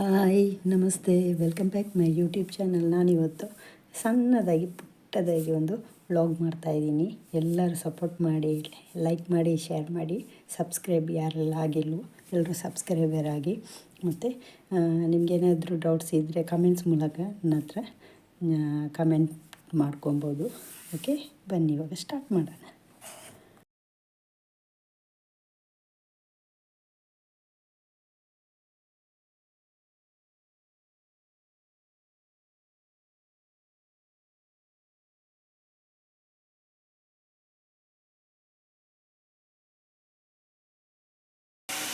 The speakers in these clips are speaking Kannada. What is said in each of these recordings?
ಹಾಯ್, ನಮಸ್ತೆ. Welcome back my YouTube channel ನಾನಿವತ್ತು ಸಣ್ಣದಾಗಿ, ಪುಟ್ಟದಾಗಿ ಒಂದು ವ್ಲಾಗ್ ಮಾಡ್ತಾಯಿದ್ದೀನಿ ಎಲ್ಲರೂ ಸಪೋರ್ಟ್ ಮಾಡಿ ಲೈಕ್ ಮಾಡಿ ಶೇರ್ ಮಾಡಿ ಸಬ್ಸ್ಕ್ರೈಬ್ ಯಾರೆಲ್ಲ ಆಗಿಲ್ವೋ ಎಲ್ಲರೂ ಸಬ್ಸ್ಕ್ರೈಬರ್ ಆಗಿ. ಮತ್ತು ನಿಮಗೇನಾದರೂ ಡೌಟ್ಸ್ ಇದ್ದರೆ ಕಮೆಂಟ್ಸ್ ಮೂಲಕ ನನ್ನ ಹತ್ರ ಕಮೆಂಟ್ ಮಾಡ್ಕೊಬೋದು. ಓಕೆ ಬನ್ನಿ, ಇವಾಗ ಸ್ಟಾರ್ಟ್ ಮಾಡೋಣ.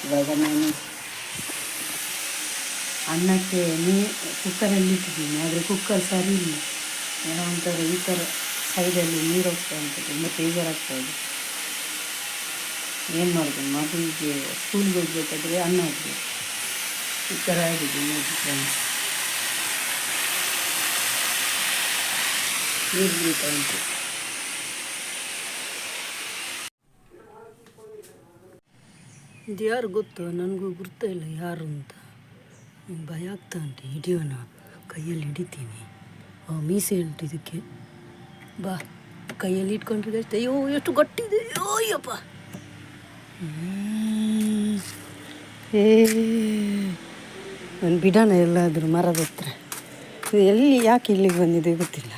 ಇವಾಗ ನಾನು ಅನ್ನಕ್ಕೆ ನೀ ಕುಕ್ಕರಲ್ಲಿ ಇಟ್ಟಿದ್ದೀನಿ, ಆದರೆ ಕುಕ್ಕರ್ ಸರಿ ಇಲ್ಲ. ಏನೋ ಒಂಥರ ಈ ಥರ ಸೈಡಲ್ಲಿ ನೀರು ಹೋಗ್ತಾ ಉಂಟು, ತುಂಬ ಬೇಜಾರಾಗ್ತಾ ಇದೆ ಏನು ಮಾಡೋದು? ಮಗುವಿಗೆ ಸ್ಕೂಲ್ಗೆ ಹೋಗ್ಬೇಕಾದ್ರೆ ಅನ್ನ ಹಾಕಬೇಕು. ಈ ಥರ ಆಗಿದೆ ನೋಡಿ ಫ್ರೆಂಡ್ಸ್ ನೀರು ಬೀಳ್ತಾ ಉಂಟು. ಇದು ಯಾರು ಗೊತ್ತು? ನನಗೂ ಗುರ್ತಾ ಇಲ್ಲ ಯಾರು ಅಂತ. ಭಯ ಆಗ್ತಾ ಉಂಟು. ಹಿಡಿಯೋಣ. ಕೈಯಲ್ಲಿ ಹಿಡಿತೀನಿ. ಮೀಸೆ ಉಂಟು ಇದಕ್ಕೆ. ಬಾ. ಕೈಯಲ್ಲಿ ಇಟ್ಕೊಂಡ್ರೆ ಅಷ್ಟೇ. ಅಯ್ಯೋ, ಎಷ್ಟು ಗಟ್ಟಿದೆ. ಅಯ್ಯೋ ಅಯ್ಯಪ್ಪ. ಏ ಒಂದು ಬಿಡೋಣ ಎಲ್ಲಾದರೂ ಮರದ ಹತ್ರ. ಎಲ್ಲಿ, ಯಾಕೆ ಇಲ್ಲಿಗೆ ಬಂದಿದೆ ಗೊತ್ತಿಲ್ಲ.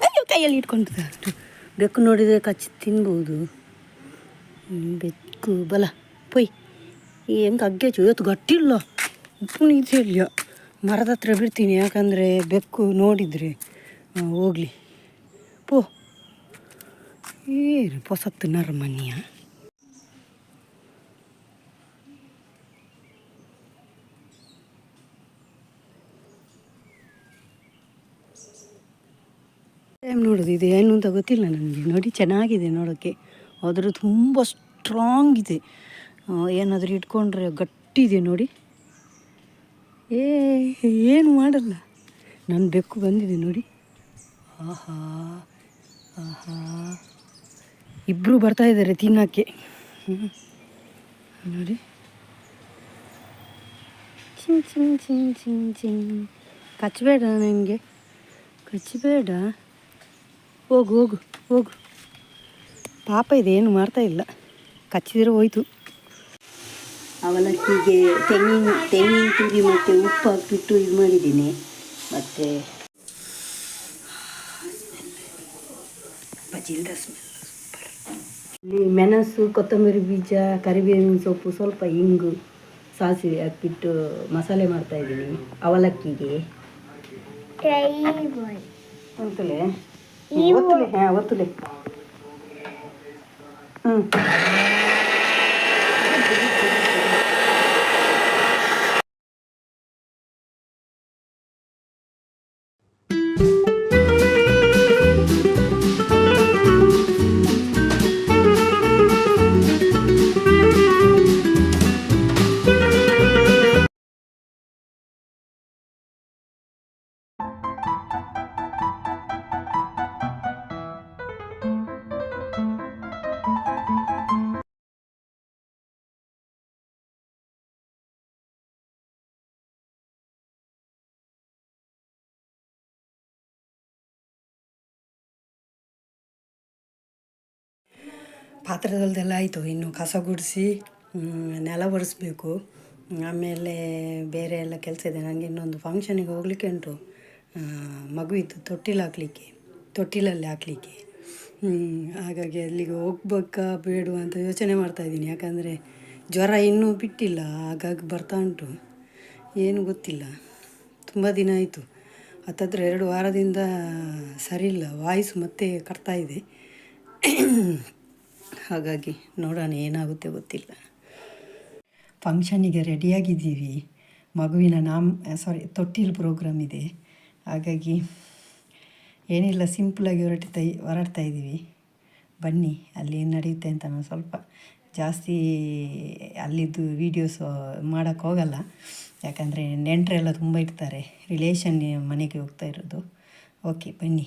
ಅಯ್ಯೋ, ಕೈಯಲ್ಲಿ ಅಷ್ಟು. ಬೆಕ್ಕು ನೋಡಿದರೆ ಕಚ್ಚಿ ತಿನ್ಬೋದು. ಬೆಕ್ಕು, ಬಲ. ಈ ಹೆಂಗೆ ಅಗ್ಗೇಜು ಇವತ್ತು ಗಟ್ಟಿಲ್ಲ. ಉಪ್ಪು ಮರದ ಹತ್ರ ಬಿಡ್ತೀನಿ, ಯಾಕಂದರೆ ಬೆಕ್ಕು ನೋಡಿದರೆ. ಹೋಗ್ಲಿ. ಪೋ. ಏರು ಪೊಸತ್ತು ನರಮನಿಯ ಟೈಮ್ ನೋಡೋದು ಇದು, ಏನು ಅಂತ ಗೊತ್ತಿಲ್ಲ ನನಗೆ. ನೋಡಿ, ಚೆನ್ನಾಗಿದೆ ನೋಡೋಕ್ಕೆ ಆದರೂ ತುಂಬ ಸ್ಟ್ರಾಂಗ್ ಇದೆ. ಏನಾದರೂ ಇಟ್ಕೊಂಡ್ರೆ ಗಟ್ಟಿದೆ ನೋಡಿ. ಏ, ಏನು ಮಾಡಲ್ಲ. ನನ್ನ ಬೆಕ್ಕು ಬಂದಿದೆ ನೋಡಿ. ಆಹಾ ಆಹಾ. ಇಬ್ಬರು ಬರ್ತಾ ಇದ್ದಾರೆ ತಿನ್ನೋಕ್ಕೆ. ನೋಡಿ. ಚಿಂಗ್ ಚಿಂಗ್ ಚಿಂಗ್ ಚಿಂಗ್ ಚಿಂಗ್ ಕಚ್ಚಬೇಡ ನನಗೆ ಕಚ್ಚಬೇಡ ಹೋಗು ಹೋಗು ಹೋಗು. ಪಾಪ ಇದೆ, ಏನು ಮಾಡ್ತಾ ಇಲ್ಲ. ಕಚ್ಚಿದ್ರೆ ಹೋಯ್ತು. ಅವಲಕ್ಕಿಗೆ ತೆಂಗಿನ ತೆಂಗಿನ ತುರಿ ಮತ್ತು ಉಪ್ಪು ಹಾಕಿಬಿಟ್ಟು ಇದು ಮಾಡಿದ್ದೀನಿ. ಮತ್ತು ಬಜಿಲ್ದ ಸ್ಮೆಲ್ ಇಲ್ಲಿ ಮೆಣಸು ಕೊತ್ತಂಬರಿ ಬೀಜ ಕರಿಬೇವಿನ ಸೊಪ್ಪು ಸ್ವಲ್ಪ ಇಂಗು ಸಾಸಿವೆ ಹಾಕಿಬಿಟ್ಟು ಮಸಾಲೆ ಮಾಡ್ತಾ ಇದ್ದೀನಿ ಅವಲಕ್ಕಿಗೆ. ಒತ್ತಲೆ ಹಾಂ ಒತ್ತಲೆ ಹ್ಞೂ ಪಾತ್ರದಲ್ದೆಲ್ಲ ಆಯಿತು. ಇನ್ನು ಕಸ ಗುಡಿಸಿ ನೆಲ ಒರೆಸ್ಬೇಕು. ಆಮೇಲೆ ಬೇರೆ ಎಲ್ಲ ಕೆಲಸ ಇದೆ. ನನಗೆ ಇನ್ನೊಂದು ಫಂಕ್ಷನಿಗೆ ಹೋಗ್ಲಿಕ್ಕೆ ಉಂಟು. ಮಗುವಿತ್ತು ತೊಟ್ಟಿಲು ಹಾಕ್ಲಿಕ್ಕೆ, ತೊಟ್ಟಿಲಲ್ಲಿ ಹಾಕ್ಲಿಕ್ಕೆ. ಹಾಗಾಗಿ ಅಲ್ಲಿಗೆ ಹೋಗ್ಬೇಕಾ ಬೇಡುವ ಅಂತ ಯೋಚನೆ ಮಾಡ್ತಾಯಿದ್ದೀನಿ ಯಾಕಂದರೆ ಜ್ವರ ಇನ್ನೂ ಬಿಟ್ಟಿಲ್ಲ. ಹಾಗಾಗಿ ಬರ್ತಾ ಉಂಟು. ಏನು ಗೊತ್ತಿಲ್ಲ. ತುಂಬ ದಿನ ಆಯಿತು. ಹತ್ತತ್ರ ಎರಡು ವಾರದಿಂದ ಸರಿಯಿಲ್ಲ. ವಾಯ್ಸ್ ಮತ್ತೆ ಕಟ್ತಾ ಇದೆ. ಹಾಗಾಗಿ ನೋಡೋಣ ಏನಾಗುತ್ತೆ ಗೊತ್ತಿಲ್ಲ. ಫಂಕ್ಷನಿಗೆ ರೆಡಿಯಾಗಿದ್ದೀವಿ. ಮಗುವಿನ ನಾಮ್, ಸಾರಿ, ತೊಟ್ಟಿಲು ಪ್ರೋಗ್ರಾಮ್ ಇದೆ. ಹಾಗಾಗಿ ಏನಿಲ್ಲ ಸಿಂಪಲಾಗಿ ಹೊರಡ್ತಾ ಹೊರಡ್ತಾ ಇದ್ದೀವಿ. ಬನ್ನಿ, ಅಲ್ಲಿ ಏನು ನಡೆಯುತ್ತೆ ಅಂತ ನಾನು ಸ್ವಲ್ಪ ಜಾಸ್ತಿ ಅಲ್ಲಿದ್ದು ವೀಡಿಯೋಸ್ ಮಾಡೋಕ್ಕೋಗಲ್ಲ ಯಾಕಂದರೆ ನೆಂಟರೆಲ್ಲ ತುಂಬ ಇರ್ತಾರೆ. ರಿಲೇಷನ್ ಮನೆಗೆ ಹೋಗ್ತಾ ಇರೋದು. ಓಕೆ ಬನ್ನಿ.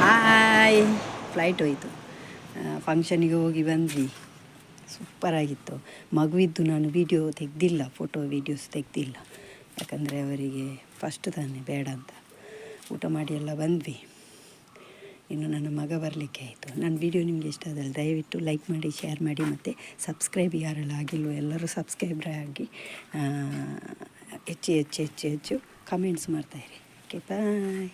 ಹಾಯ್ ಫ್ಲೈಟ್ ಹೋಯಿತು. ಫಂಕ್ಷನಿಗೆ ಹೋಗಿ ಬಂದ್ವಿ. ಸೂಪರಾಗಿತ್ತು ಮಗುವಿದ್ದು ನಾನು ವಿಡಿಯೋ ತೆಗೆದಿಲ್ಲ ಫೋಟೋ ವೀಡಿಯೋಸ್ ತೆಗೆದಿಲ್ಲ. ಯಾಕಂದರೆ ಅವರಿಗೆ ಫಸ್ಟ್ ತಾನೇ ಬೇಡ ಅಂತ. ಊಟ ಮಾಡಿ ಎಲ್ಲ ಬಂದ್ವಿ. ಇನ್ನು ನನ್ನ ಮಗ ಬರಲಿಕ್ಕೆ ಆಯಿತು. ನನ್ನ ವಿಡಿಯೋ ನಿಮಗೆ ಇಷ್ಟ ಆದಲ್ಲಿ ದಯವಿಟ್ಟು ಲೈಕ್ ಮಾಡಿ ಶೇರ್ ಮಾಡಿ ಮತ್ತು ಸಬ್ಸ್ಕ್ರೈಬ್ ಯಾರೆಲ್ಲ ಆಗಿಲ್ವೋ ಎಲ್ಲರೂ ಸಬ್ಸ್ಕ್ರೈಬ್ರೇ ಆಗಿ ಹೆಚ್ಚು ಹೆಚ್ಚು ಹೆಚ್ಚು ಹೆಚ್ಚು ಕಮೆಂಟ್ಸ್ ಮಾಡ್ತಾಯಿರಿ ಓಕೆ ಬಾಯ್